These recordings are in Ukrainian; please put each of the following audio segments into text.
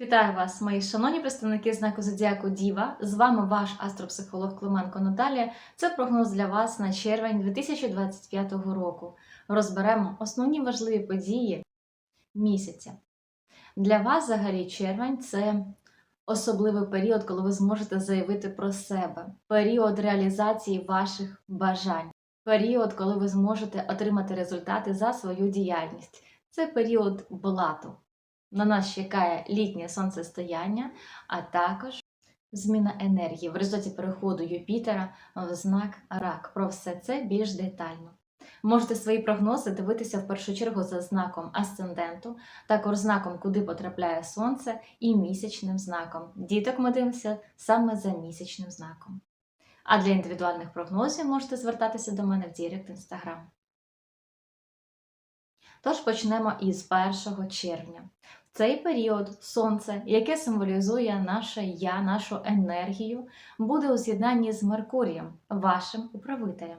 Вітаю вас, мої шановні представники знаку Зодіаку Діва. З вами ваш астропсихолог Клименко Наталія. Це прогноз для вас на червень 2025 року. Розберемо основні важливі події місяця. Для вас, взагалі, червень це особливий період, коли ви зможете заявити про себе, період реалізації ваших бажань, період, коли ви зможете отримати результати за свою діяльність. Це період блату. На нас чекає літнє сонцестояння, а також зміна енергії в результаті переходу Юпітера в знак Рак. Про все це більш детально. Можете свої прогнози дивитися в першу чергу за знаком асценденту, також знаком, куди потрапляє сонце, і місячним знаком. Діток ми дивимося саме за місячним знаком. А для індивідуальних прогнозів можете звертатися до мене в Дірект Інстаграм. Тож почнемо із 1 червня. Цей період сонце, яке символізує наше я, нашу енергію, буде у з'єднанні з Меркурієм, вашим управителем.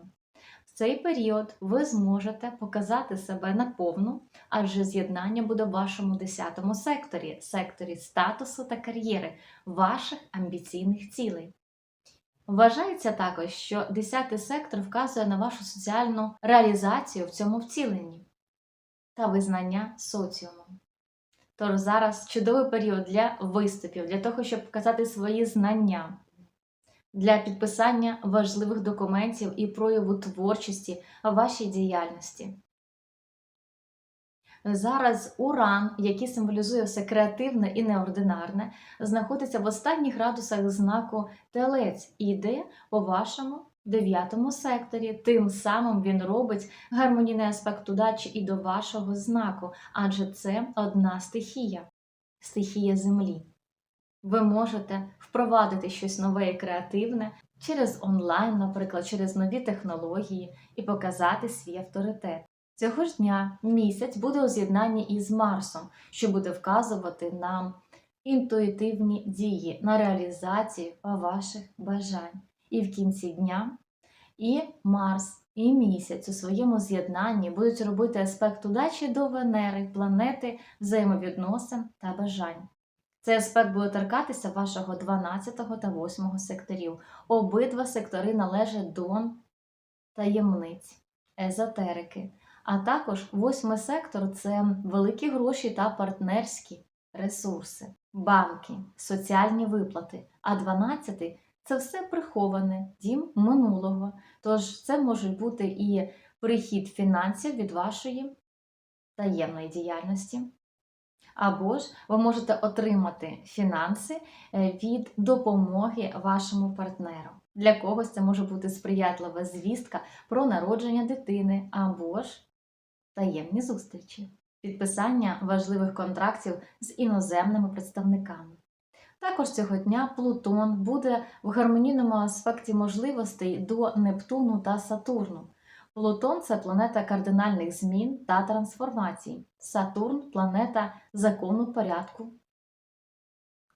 В цей період ви зможете показати себе наповну, адже з'єднання буде в вашому 10 секторі, секторі статусу та кар'єри, ваших амбіційних цілей. Вважається також, що 10 сектор вказує на вашу соціальну реалізацію в цьому вціленні та визнання соціумом. Тож зараз чудовий період для виступів, для того, щоб показати свої знання, для підписання важливих документів і прояву творчості вашій діяльності. Зараз Уран, який символізує все креативне і неординарне, знаходиться в останніх градусах знаку Телець і йде по вашому дев'ятому секторі. Тим самим він робить гармонійний аспект удачі і до вашого знаку, адже це одна стихія стихія Землі. Ви можете впровадити щось нове і креативне через онлайн, наприклад, через нові технології і показати свій авторитет. Цього ж дня місяць буде у з'єднанні із Марсом, що буде вказувати нам інтуїтивні дії на реалізацію ваших бажань. І в кінці дня і Марс, і місяць у своєму з'єднанні будуть робити аспект удачі до Венери, планети взаємовідносин та бажань. Цей аспект буде торкатися вашого 12 та 8 секторів. Обидва сектори належать до таємниць, езотерики. А також восьмий сектор це великі гроші та партнерські ресурси, банки, соціальні виплати. А 12 це все приховане, дім минулого. Тож це може бути і прихід фінансів від вашої таємної діяльності. Або ж ви можете отримати фінанси е, від допомоги вашому партнеру. Для когось це може бути сприятлива звістка про народження дитини або ж таємні зустрічі, підписання важливих контрактів з іноземними представниками. Також цього дня Плутон буде в гармонійному аспекті можливостей до Нептуну та Сатурну. Плутон це планета кардинальних змін та трансформацій. Сатурн планета закону порядку,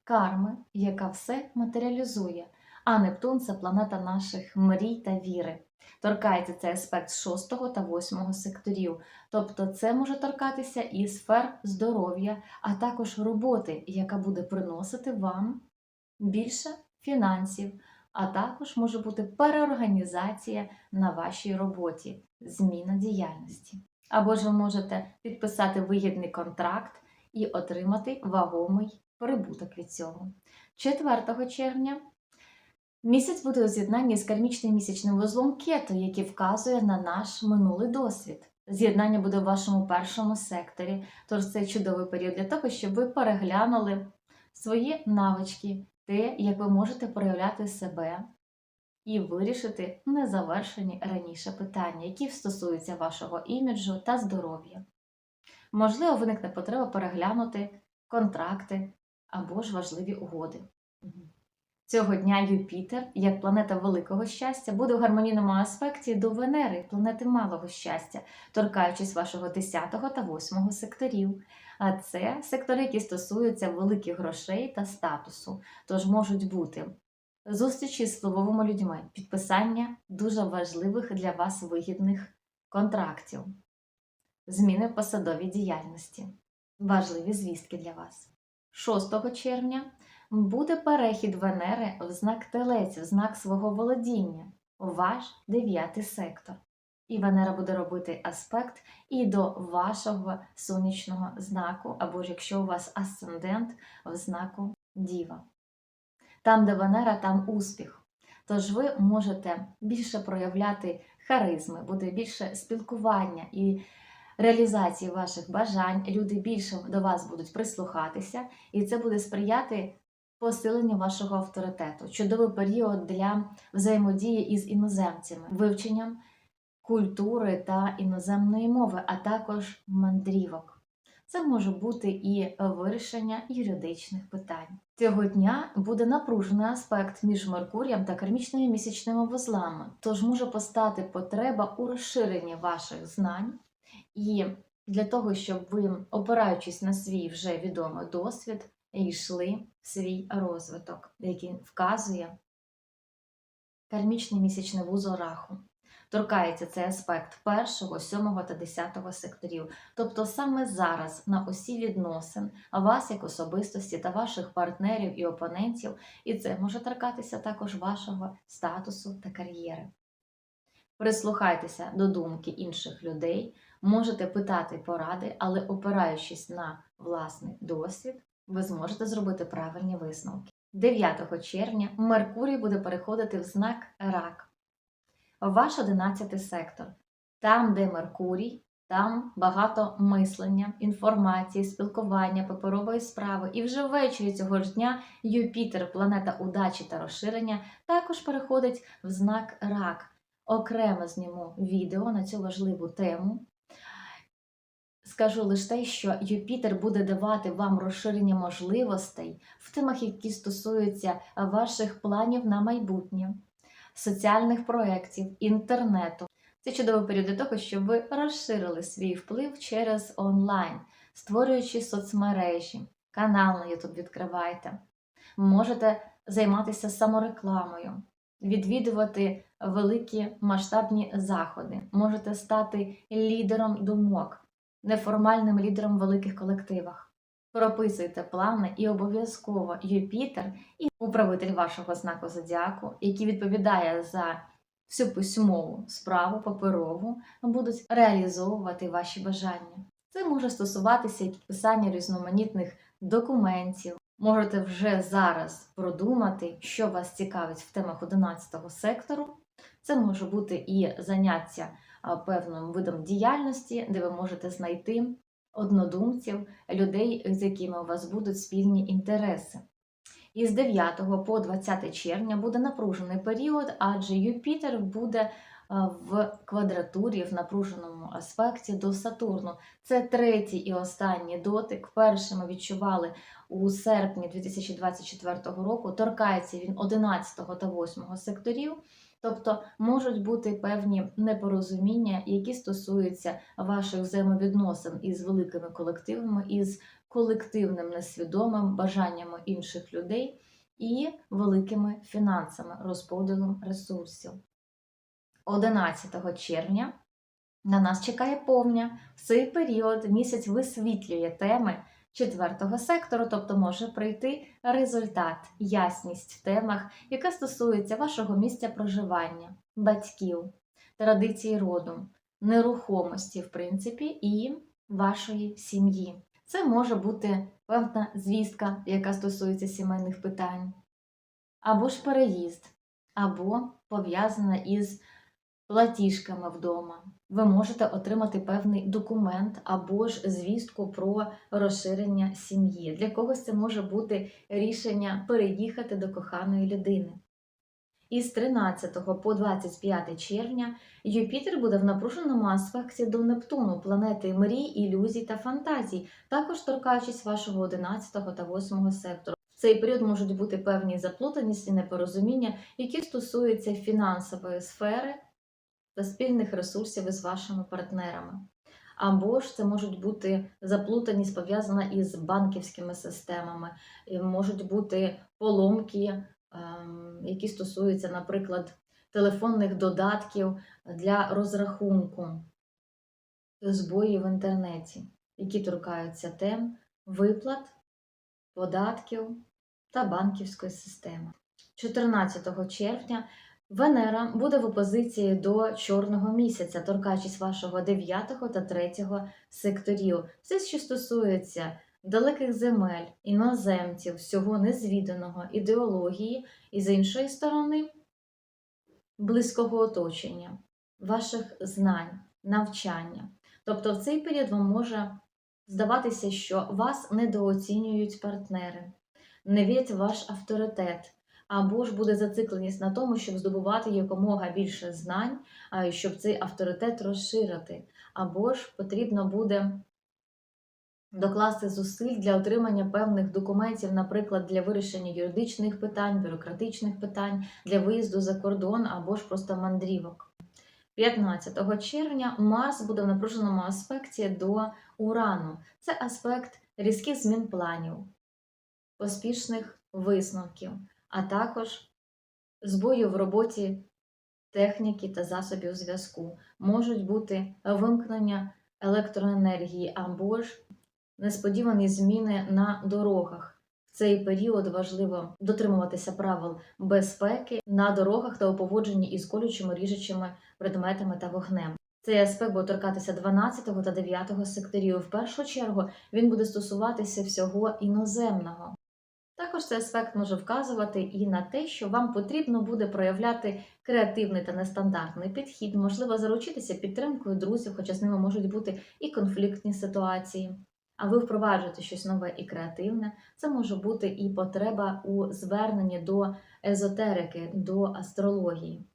карми, яка все матеріалізує. А Нептун це планета наших мрій та віри. Торкається цей аспект 6 та 8 секторів. Тобто це може торкатися і сфер здоров'я, а також роботи, яка буде приносити вам більше фінансів, а також може бути переорганізація на вашій роботі, зміна діяльності. Або ж ви можете підписати вигідний контракт і отримати вагомий прибуток від цього. 4 червня Місяць буде у з'єднанні з кармічним місячним вузлом кету, який вказує на наш минулий досвід. З'єднання буде в вашому першому секторі, тож це чудовий період для того, щоб ви переглянули свої навички, те, як ви можете проявляти себе і вирішити незавершені раніше питання, які стосуються вашого іміджу та здоров'я. Можливо, виникне потреба переглянути контракти або ж важливі угоди. Цього дня Юпітер, як планета великого щастя, буде в гармонійному аспекті до Венери, планети малого щастя, торкаючись вашого 10 та 8 секторів. А це сектори, які стосуються великих грошей та статусу, тож можуть бути зустрічі з впливовими людьми, підписання дуже важливих для вас вигідних контрактів, зміни в посадовій діяльності, важливі звістки для вас. 6 червня буде перехід Венери в знак Телець, в знак свого володіння, ваш дев'ятий сектор. І Венера буде робити аспект і до вашого сонячного знаку, або ж якщо у вас асцендент в знаку Діва. Там, де Венера, там успіх. Тож ви можете більше проявляти харизми, буде більше спілкування і реалізації ваших бажань. Люди більше до вас будуть прислухатися, і це буде сприяти посиленню вашого авторитету. Чудовий період для взаємодії із іноземцями, вивченням культури та іноземної мови, а також мандрівок. Це може бути і вирішення юридичних питань. Цього дня буде напружений аспект між Меркурієм та кармічними місячними вузлами, тож може постати потреба у розширенні ваших знань і для того, щоб ви, опираючись на свій вже відомий досвід, йшли в свій розвиток, який вказує кармічний місячний вузол раху. Торкається цей аспект першого, сьомого та десятого секторів. Тобто саме зараз на осі відносин вас як особистості та ваших партнерів і опонентів, і це може торкатися також вашого статусу та кар'єри. Прислухайтеся до думки інших людей, можете питати поради, але опираючись на власний досвід, ви зможете зробити правильні висновки. 9 червня Меркурій буде переходити в знак Рак. Ваш 11 сектор. Там, де Меркурій, там багато мислення, інформації, спілкування, паперової справи. І вже ввечері цього ж дня Юпітер, планета удачі та розширення, також переходить в знак Рак. Окремо зніму відео на цю важливу тему. Скажу лише те, що Юпітер буде давати вам розширення можливостей в темах, які стосуються ваших планів на майбутнє, соціальних проєктів, інтернету. Це чудовий період для того, щоб ви розширили свій вплив через онлайн, створюючи соцмережі, канал на YouTube відкривайте. Можете займатися саморекламою, відвідувати великі масштабні заходи, можете стати лідером думок неформальним лідером в великих колективах. Прописуйте плани і обов'язково Юпітер і управитель вашого знаку зодіаку, який відповідає за всю письмову справу паперову, будуть реалізовувати ваші бажання. Це може стосуватися підписання різноманітних документів. Можете вже зараз продумати, що вас цікавить в темах 11 сектору. Це може бути і заняття певним видом діяльності, де ви можете знайти однодумців, людей, з якими у вас будуть спільні інтереси. Із 9 по 20 червня буде напружений період, адже Юпітер буде в квадратурі в напруженому аспекті до Сатурну. Це третій і останній дотик. Перший ми відчували у серпні 2024 року. Торкається він 11 та 8 секторів. Тобто можуть бути певні непорозуміння, які стосуються ваших взаємовідносин із великими колективами, із колективним несвідомим бажаннями інших людей і великими фінансами, розподілом ресурсів. 11 червня на нас чекає повня. В цей період місяць висвітлює теми четвертого сектору, тобто може прийти результат, ясність в темах, яка стосується вашого місця проживання, батьків, традицій роду, нерухомості, в принципі, і вашої сім'ї. Це може бути певна звістка, яка стосується сімейних питань, або ж переїзд, або пов'язана із платіжками вдома. Ви можете отримати певний документ або ж звістку про розширення сім'ї. Для когось це може бути рішення переїхати до коханої людини. Із 13 по 25 червня Юпітер буде в напруженому аспекті до Нептуну, планети мрій, ілюзій та фантазій, також торкаючись вашого 11 та 8 сектору. В цей період можуть бути певні заплутаність і непорозуміння, які стосуються фінансової сфери та спільних ресурсів із вашими партнерами. Або ж це можуть бути заплутаність пов'язана із банківськими системами, можуть бути поломки, ем, які стосуються, наприклад, телефонних додатків для розрахунку, збої в інтернеті, які торкаються тем виплат податків та банківської системи. 14 червня Венера буде в опозиції до чорного місяця, торкаючись вашого 9 та 3 секторів. Все, що стосується далеких земель, іноземців, всього незвіданого, ідеології, і з іншої сторони, близького оточення, ваших знань, навчання. Тобто в цей період вам може здаватися, що вас недооцінюють партнери, не вірять ваш авторитет, або ж буде зацикленість на тому, щоб здобувати якомога більше знань, щоб цей авторитет розширити, або ж потрібно буде докласти зусиль для отримання певних документів, наприклад, для вирішення юридичних питань, бюрократичних питань, для виїзду за кордон або ж просто мандрівок. 15 червня Марс буде в напруженому аспекті до Урану. Це аспект різких змін планів, поспішних висновків, а також збою в роботі техніки та засобів зв'язку. Можуть бути вимкнення електроенергії або ж несподівані зміни на дорогах. В цей період важливо дотримуватися правил безпеки на дорогах та у поводженні із колючими ріжучими предметами та вогнем. Цей аспект буде торкатися 12 та 9 секторів. В першу чергу він буде стосуватися всього іноземного. Також цей аспект може вказувати і на те, що вам потрібно буде проявляти креативний та нестандартний підхід, можливо, заручитися підтримкою друзів, хоча з ними можуть бути і конфліктні ситуації. А ви впроваджуєте щось нове і креативне, це може бути і потреба у зверненні до езотерики, до астрології.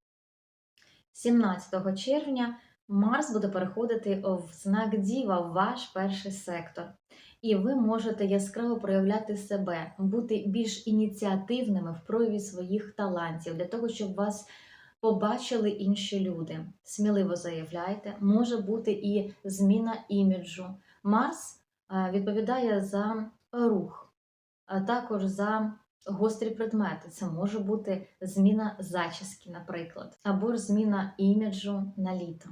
17 червня Марс буде переходити в знак Діва в ваш перший сектор. І ви можете яскраво проявляти себе, бути більш ініціативними в прояві своїх талантів, для того, щоб вас побачили інші люди. Сміливо заявляйте, може бути і зміна іміджу. Марс е, відповідає за рух, а також за гострі предмети. Це може бути зміна зачіски, наприклад, або ж зміна іміджу на літо.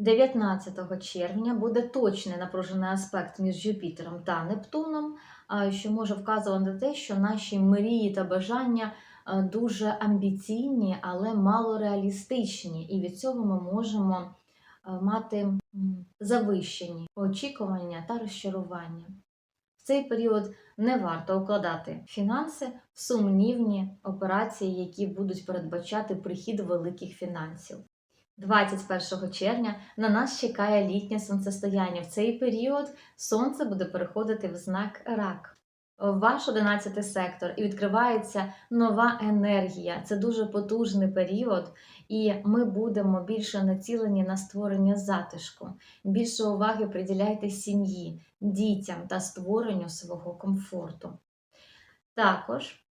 19 червня буде точний напружений аспект між Юпітером та Нептуном, що може вказувати на те, що наші мрії та бажання дуже амбіційні, але мало реалістичні, і від цього ми можемо мати завищені очікування та розчарування. В цей період не варто укладати фінанси в сумнівні операції, які будуть передбачати прихід великих фінансів. 21 червня на нас чекає літнє сонцестояння. В цей період сонце буде переходити в знак рак. Ваш 11 сектор і відкривається нова енергія. Це дуже потужний період, і ми будемо більше націлені на створення затишку. Більше уваги приділяйте сім'ї, дітям та створенню свого комфорту. Також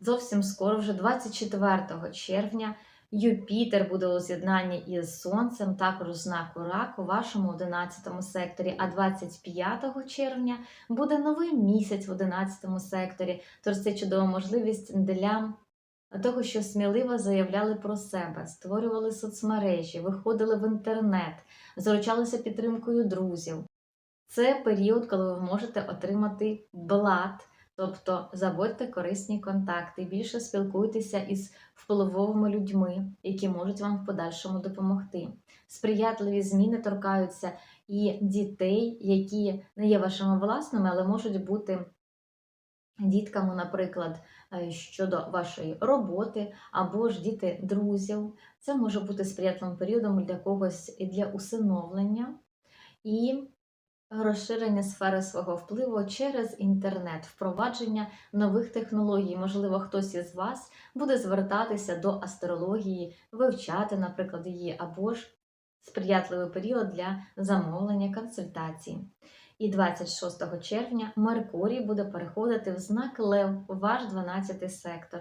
зовсім скоро, вже 24 червня, Юпітер буде у з'єднанні із Сонцем, також знаку рак у вашому 11 секторі, а 25 червня буде новий місяць в 11 секторі. Тож це чудова можливість для того, що сміливо заявляли про себе, створювали соцмережі, виходили в інтернет, заручалися підтримкою друзів. Це період, коли ви можете отримати блат. Тобто заводьте корисні контакти, більше спілкуйтеся із впливовими людьми, які можуть вам в подальшому допомогти. Сприятливі зміни торкаються і дітей, які не є вашими власними, але можуть бути дітками, наприклад, е, щодо вашої роботи, або ж діти друзів. Це може бути сприятливим періодом для когось і для усиновлення. І Розширення сфери свого впливу через інтернет, впровадження нових технологій. Можливо, хтось із вас буде звертатися до астрології, вивчати, наприклад, її, або ж сприятливий період для замовлення консультацій. І 26 червня Меркурій буде переходити в знак Лев, ваш 12 сектор.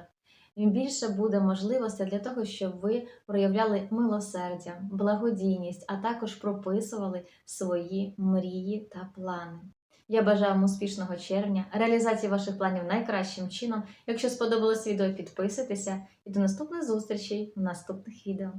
Більше буде можливостей для того, щоб ви проявляли милосердя, благодійність, а також прописували свої мрії та плани. Я бажаю вам успішного червня, реалізації ваших планів найкращим чином. Якщо сподобалось відео, підписуйтеся і до наступних зустрічей в наступних відео.